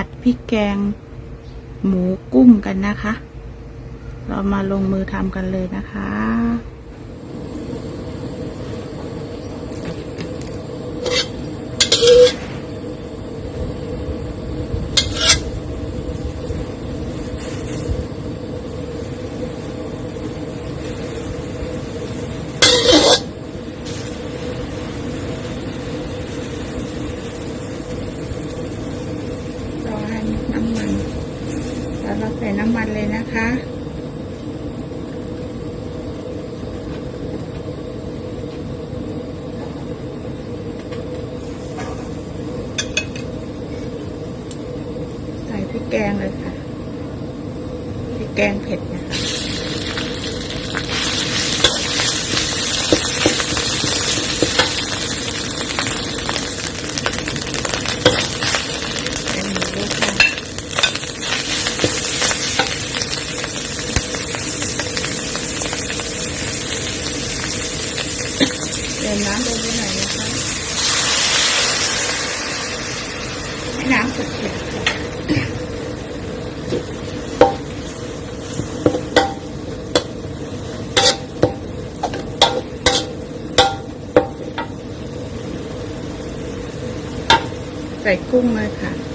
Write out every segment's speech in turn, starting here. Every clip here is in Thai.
ผัดพริกแกง หมูกุ้งกันนะคะ เรามาลงมือทำกันเลยนะคะ รอให้น้ำมัน แล้ว เราใส่น้ำมันเลยนะคะใส่พริกแกงเลยค่ะพริกแกงเผ็ดนะคะ เป็นหมูค่ะ เติมน้ำลงไปหน่อยนะคะ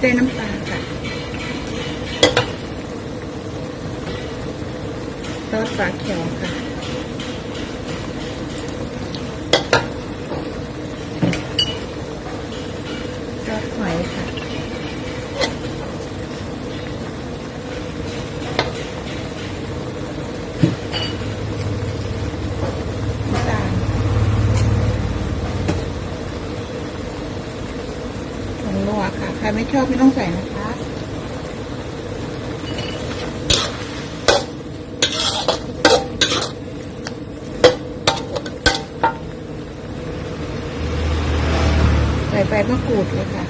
ดเผ็ดค่ะใส่กุ้งเลยค่ะรสด้วยน้ำปลาค่ะซอสปลาเขียวค่ะ ซอสหอยค่ะน้ำตาลผงนัวค่ะ ใครไม่ชอบไม่ต้องใส่นะคะใส่ใบมะกรูดเลยค่ะ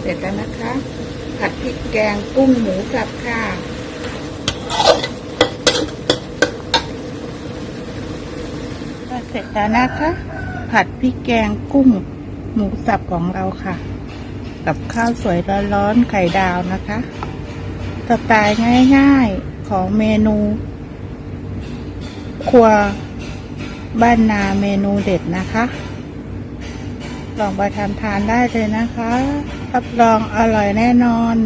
เสร็จแล้วนะคะ ผัดพริกแกงกุ้งหมูสับค่ะ เส ร็จแล้วนะคะ ผัดพริกแกงกุ้งหมูสับของเราค่ะ กับข้าวสวยร้อนๆไข่ดาวนะคะสไตล์ง่ายๆของเมนู ครัวบ้านนาเมนูเด็ดนะคะ ลองไปทำทานได้เลยนะคะ รับรองอร่อยแน่นอน